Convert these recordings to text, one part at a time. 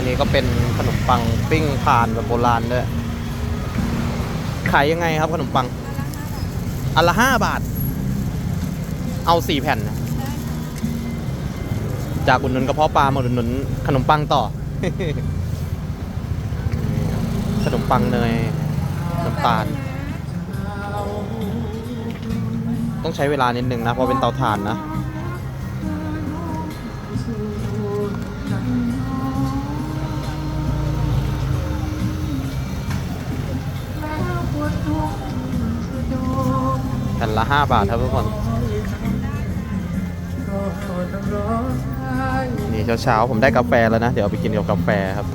อันนี้ก็เป็นขนมปังปิ้งผ่านแบบโบราณด้วยขายยังไงครับขนมปัง อันละห้าบาท เอาสี่แผ่นนะจากอุดหนุนกระเพาะปลามาอุดหนุนขนมปังต่อ ขนมปังเนยน้ำตาล ต้องใช้เวลานิดนึงนะเพราะเป็นเตาถ่านนะ แผ่นละ 5 บาทครับทุกคน นี่เช้าๆผมได้กาแฟแล้วนะ เดี๋ยวไปกินกับกาแฟครับ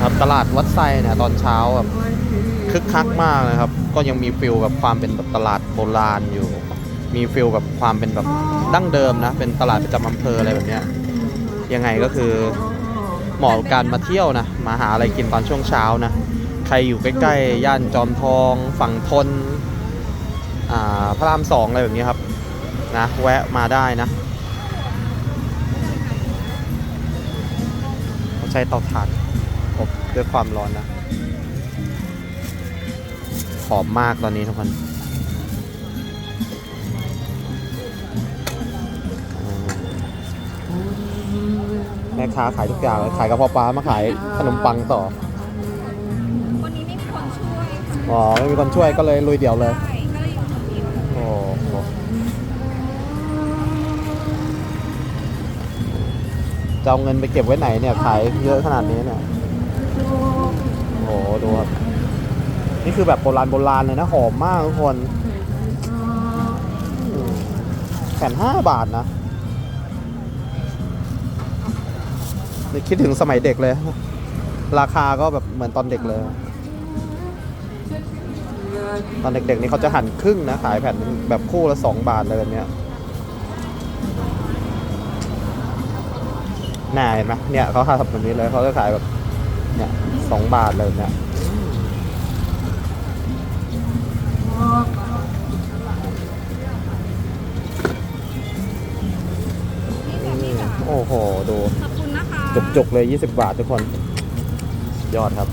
ครับตลาดวัดไซเนี่ยตอนเช้าแบบคึกคักมากนะครับ ก็ยังมีฟิลแบบความเป็นแบบตลาดโบราณอยู่ มีฟิลแบบความเป็นแบบดั้งเดิมนะ เป็นตลาดประจำอำเภออะไรแบบเนี้ยยังไงก็คือ เหมาะกับการมาเที่ยวนะ มาหาอะไรกินตอนช่วงเช้านะ ใครอยู่ใกล้ๆ ย่านจอมทอง ฝั่งทนอ่าพระรามสองอะไรแบบนี้ครับ นะ แวะมาได้นะ ใช้เตาถ่านอบด้วยความร้อนนะ หอมมากตอนนี้ทุกคน ม่ค้าขายทุกอย่างเลยขายกระเพาะปลามาขายขนมปังต่อวันนี้ไม่มีคนช่วยค่ะอ๋อไม่มีคนช่วยก็เลยลุยเดี่ยวเลย ใช่ก็เลยอยู่คนเดียวโอ้โหจะเอาเงินไปเก็บไว้ไหนเนี่ยขายเยอะขนาดนี้เนี่ยโอ้โหดูครับนี่คือแบบโบราณโบราณเลยนะหอมมากทุกคนอืมแผ่นห้าบาทนะ คิดถึงสมัยเด็กเลย ราคาก็แบบเหมือนตอนเด็กเลย ตอนเด็กๆนี่เขาจะหั่นครึ่งนะ ขายแผ่นแบบคู่ละสองบาทเลยแบบเนี้ยน่าเห็นไหมเนี่ยเขาทำแบบนี้เลยเขาจะขายแบบเนี่ยสองบาทเลยเนี่ยโอ้โห ดู จุกๆเลย 20 บาททุกคน ยอดครับ